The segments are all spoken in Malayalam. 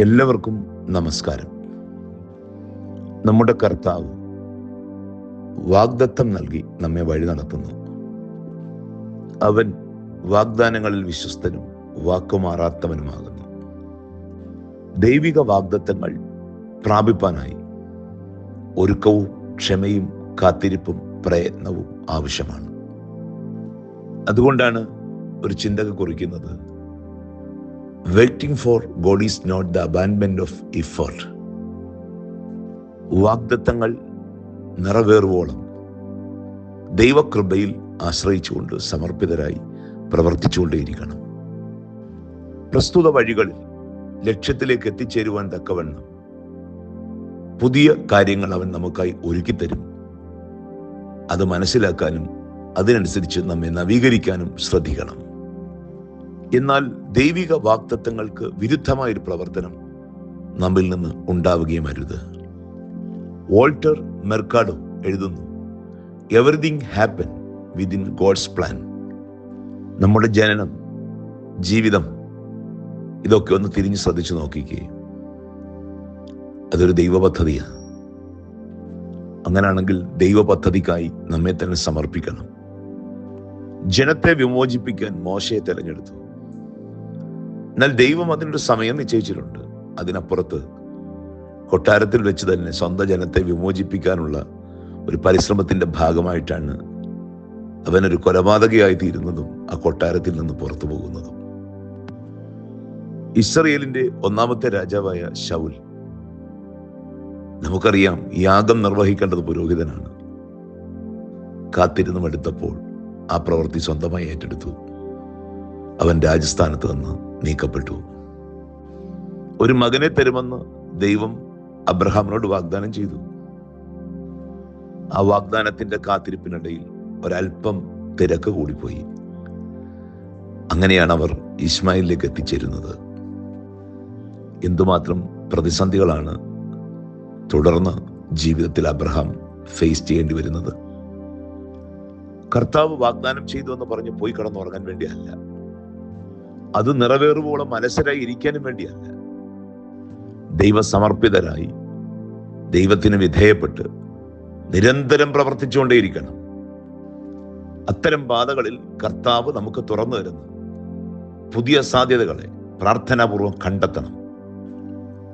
എല്ലാവർക്കും നമസ്കാരം. നമ്മുടെ കർത്താവ് വാഗ്ദത്തം നൽകി നമ്മെ വഴി നടത്തുന്നു. അവൻ വാഗ്ദാനങ്ങളിൽ വിശ്വസ്തനും വാക്കുമാറാത്തവനുമാകുന്നു. ദൈവിക വാഗ്ദത്തങ്ങൾ പ്രാപിപ്പാനായി ഒരുക്കവും ക്ഷമയും കാത്തിരിപ്പും പ്രയത്നവും ആവശ്യമാണ്. അതുകൊണ്ടാണ് ഒരു ചിന്തക കുറിക്കുന്നത് waiting for God is not the അബാൻമെന്റ് of effort വാഗ്ദത്തങ്ങൾ നിറവേറുവോളം ദൈവകൃപയിൽ ആശ്രയിച്ചുകൊണ്ട് സമർപ്പിതരായി പ്രവർത്തിച്ചുകൊണ്ടേയിരിക്കണം. പ്രസ്തുത വഴികളിൽ ലക്ഷ്യത്തിലേക്ക് എത്തിച്ചേരുവാൻ തക്കവണ്ണം പുതിയ കാര്യങ്ങൾ അവൻ നമുക്കായി ഒരുക്കിത്തരും. അത് മനസ്സിലാക്കാനും അതിനനുസരിച്ച് നമ്മെ നവീകരിക്കാനും ശ്രദ്ധിക്കണം. എന്നാൽ ദൈവിക വാക്തത്വങ്ങൾക്ക് വിരുദ്ധമായൊരു പ്രവർത്തനം നമ്മിൽ നിന്ന് ഉണ്ടാവുകയും അരുത്. വോൾട്ടർ മെർക്കാഡോ എഴുതുന്നു everything happen within God's plan നമ്മുടെ ജനനം ജീവിതം ഇതൊക്കെ ഒന്ന് തിരിഞ്ഞ് ശ്രദ്ധിച്ചു നോക്കിക്കേ. അതൊരു ദൈവ പദ്ധതിയാണ് അങ്ങനെയാണെങ്കിൽ ദൈവ പദ്ധതിക്കായി നമ്മെ തന്നെ സമർപ്പിക്കണം. ജനത്തെ വിമോചിപ്പിക്കാൻ മോശയെ തെരഞ്ഞെടുത്തു. എന്നാൽ ദൈവം അതിനൊരു സമയം നിശ്ചയിച്ചിട്ടുണ്ട്. അതിനപ്പുറത്ത് കൊട്ടാരത്തിൽ വെച്ച് തന്നെ സ്വന്തം ജനത്തെ വിമോചിപ്പിക്കാനുള്ള ഒരു പരിശ്രമത്തിന്റെ ഭാഗമായിട്ടാണ് അവനൊരു കൊലപാതകയായി തീരുന്നതും ആ കൊട്ടാരത്തിൽ നിന്ന് പുറത്തു പോകുന്നതും. ഇസ്രയേലിന്റെ ഒന്നാമത്തെ രാജാവായ ഷൗൽ നമുക്കറിയാം യാഗം നിർവഹിക്കേണ്ടത് പുരോഹിതനാണ്. കാത്തിരുന്നും എടുത്തപ്പോൾ ആ പ്രവൃത്തി സ്വന്തമായി ഏറ്റെടുത്തു. അവൻ രാജസ്ഥാനത്ത് നിന്ന് നീക്കപ്പെട്ടു. ഒരു മകനെ തരുമെന്ന് ദൈവം അബ്രഹാമിനോട് വാഗ്ദാനം ചെയ്തു. ആ വാഗ്ദാനത്തിന്റെ കാത്തിരിപ്പിനിടയിൽ ഒരല്പം തിരക്ക് കൂടിപ്പോയി. അങ്ങനെയാണ് അവർ ഇസ്മായിലേക്ക് എത്തിച്ചേരുന്നത്. എന്തുമാത്രം പ്രതിസന്ധികളാണ് തുടർന്ന് ജീവിതത്തിൽ അബ്രഹാം ഫേസ് ചെയ്യേണ്ടി വരുന്നത്. കർത്താവ് വാഗ്ദാനം ചെയ്തു എന്ന് പറഞ്ഞ് പോയി കിടന്നുറങ്ങാൻ വേണ്ടിയല്ല. അത് നിറവേറുവോളം മനസ്സിലായി ഇരിക്കാനും വേണ്ടിയല്ല. ദൈവസമർപ്പിതരായി ദൈവത്തിന് വിധേയപ്പെട്ട് നിരന്തരം പ്രവർത്തിച്ചുകൊണ്ടേയിരിക്കണം. അത്തരം പാതകളിൽ കർത്താവ് നമുക്ക് തുറന്നു തരുന്നു. പുതിയ സാധ്യതകളെ പ്രാർത്ഥനാപൂർവം കണ്ടെത്തണം.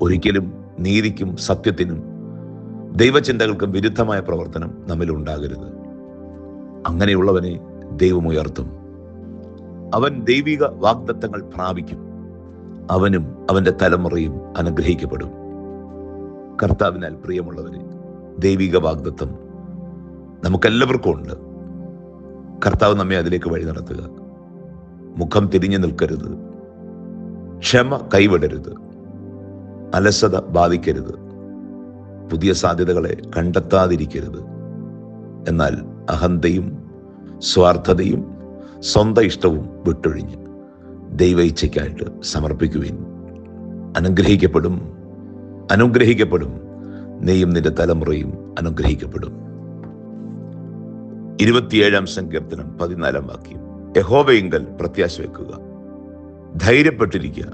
ഒരിക്കലും നീതിക്കും സത്യത്തിനും ദൈവചിന്തകൾക്കും വിരുദ്ധമായ പ്രവർത്തനം നമ്മിൽ ഉണ്ടാകരുത്. അങ്ങനെയുള്ളവനെ ദൈവം ഉയർത്തും. അവൻ ദൈവിക വാഗ്ദത്തങ്ങൾ പ്രാപിക്കും. അവനും അവന്റെ തലമുറയും അനുഗ്രഹിക്കപ്പെടും. കർത്താവിനാൽ പ്രിയമുള്ളവരെ ദൈവിക വാഗ്ദത്തം നമുക്കെല്ലാവർക്കും ഉണ്ട്. കർത്താവ് നമ്മെ അതിലേക്ക് വഴി നടത്തുക. മുഖം തിരിഞ്ഞു നിൽക്കരുത്. ക്ഷമ കൈവിടരുത്. അലസത ബാധിക്കരുത്. പുതിയ സാധ്യതകളെ കണ്ടെത്താതിരിക്കരുത്. എന്നാൽ അഹന്തയും സ്വാർത്ഥതയും സ്വന്തം ഇഷ്ടവും വിട്ടൊഴിഞ്ഞ് ദൈവ ഇച്ഛയ്ക്കായിട്ട് സമർപ്പിക്കുവിൻ. അനുഗ്രഹിക്കപ്പെടും അനുഗ്രഹിക്കപ്പെടും. നീയും നിന്റെ തലമുറയും അനുഗ്രഹിക്കപ്പെടും. ഇരുപത്തിയേഴാം സങ്കീർത്തനം പതിനാലാം വാക്യം. യഹോവയിങ്കൽ പ്രത്യാശ വെക്കുക. ധൈര്യപ്പെട്ടിരിക്കുക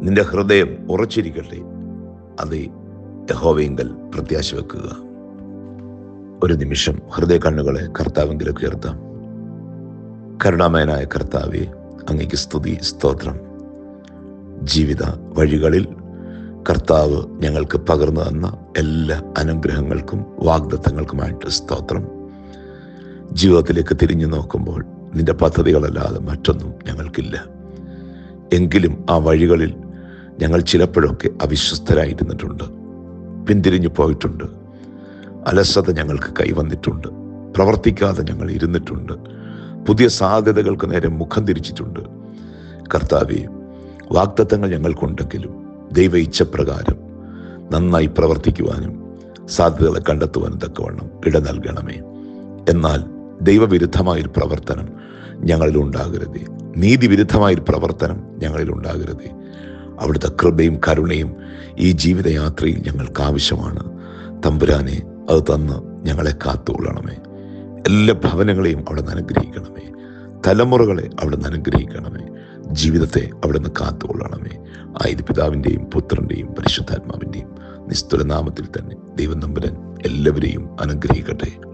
നിന്റെ ഹൃദയം ഉറച്ചിരിക്കട്ടെ. അതെ യഹോവയിങ്കൽ പ്രത്യാശ വെക്കുക. ഒരു നിമിഷം ഹൃദയ കണ്ണുകളെ കർത്താവെങ്കിലൊക്കെ ഉയർത്താം. കരുണാമയനായ കർത്താവെ അങ്ങയ്ക്ക് സ്തുതി സ്തോത്രം. ജീവിത വഴികളിൽ കർത്താവ് ഞങ്ങൾക്ക് പകർന്നു തന്ന എല്ലാ അനുഗ്രഹങ്ങൾക്കും വാഗ്ദത്തങ്ങൾക്കുമായിട്ട് സ്തോത്രം. ജീവിതത്തിലേക്ക് തിരിഞ്ഞു നോക്കുമ്പോൾ നിന്റെ പദ്ധതികളല്ലാതെ മറ്റൊന്നും ഞങ്ങൾക്കില്ല. എങ്കിലും ആ വഴികളിൽ ഞങ്ങൾ ചിലപ്പോഴൊക്കെ അവിശ്വസ്തരായിരുന്നിട്ടുണ്ട്. പിന്തിരിഞ്ഞു പോയിട്ടുണ്ട്. അലസത ഞങ്ങൾക്ക് കൈവന്നിട്ടുണ്ട്. പ്രവർത്തിക്കാതെ ഞങ്ങൾ ഇരുന്നിട്ടുണ്ട്. പുതിയ സാധ്യതകൾക്ക് നേരെ മുഖം തിരിച്ചിട്ടുണ്ട്. കർത്താവെ വാഗ്ദത്തങ്ങൾ ഞങ്ങൾക്കുണ്ടെങ്കിലും ദൈവ ഇച്ഛപ്രകാരം നന്നായി പ്രവർത്തിക്കുവാനും സാധ്യതകളെ കണ്ടെത്തുവാനും തക്കവണ്ണം ഇട നൽകണമേ. എന്നാൽ ദൈവവിരുദ്ധമായൊരു പ്രവർത്തനം ഞങ്ങളിൽ ഉണ്ടാകരുതേ. നീതിവിരുദ്ധമായൊരു പ്രവർത്തനം ഞങ്ങളിൽ ഉണ്ടാകരുതേ. അവിടുത്തെ കൃപയും കരുണയും ഈ ജീവിതയാത്രയിൽ ഞങ്ങൾക്ക് ആവശ്യമാണ്. തമ്പുരാനെ അത് തന്ന് ഞങ്ങളെ കാത്തുകൊള്ളണമേ. എല്ലാ ഭവനങ്ങളെയും അവിടെ നിന്ന് അനുഗ്രഹിക്കണമേ. തലമുറകളെ അവിടുന്ന് അനുഗ്രഹിക്കണമേ. ജീവിതത്തെ അവിടുന്ന് കാത്തുകൊള്ളണമേ. ആയത് പിതാവിന്റെയും പുത്രന്റെയും പരിശുദ്ധാത്മാവിന്റെയും നിസ്തുലനാമത്തിൽ തന്നെ ദൈവം നമ്പുരൻ എല്ലാവരെയും അനുഗ്രഹിക്കട്ടെ.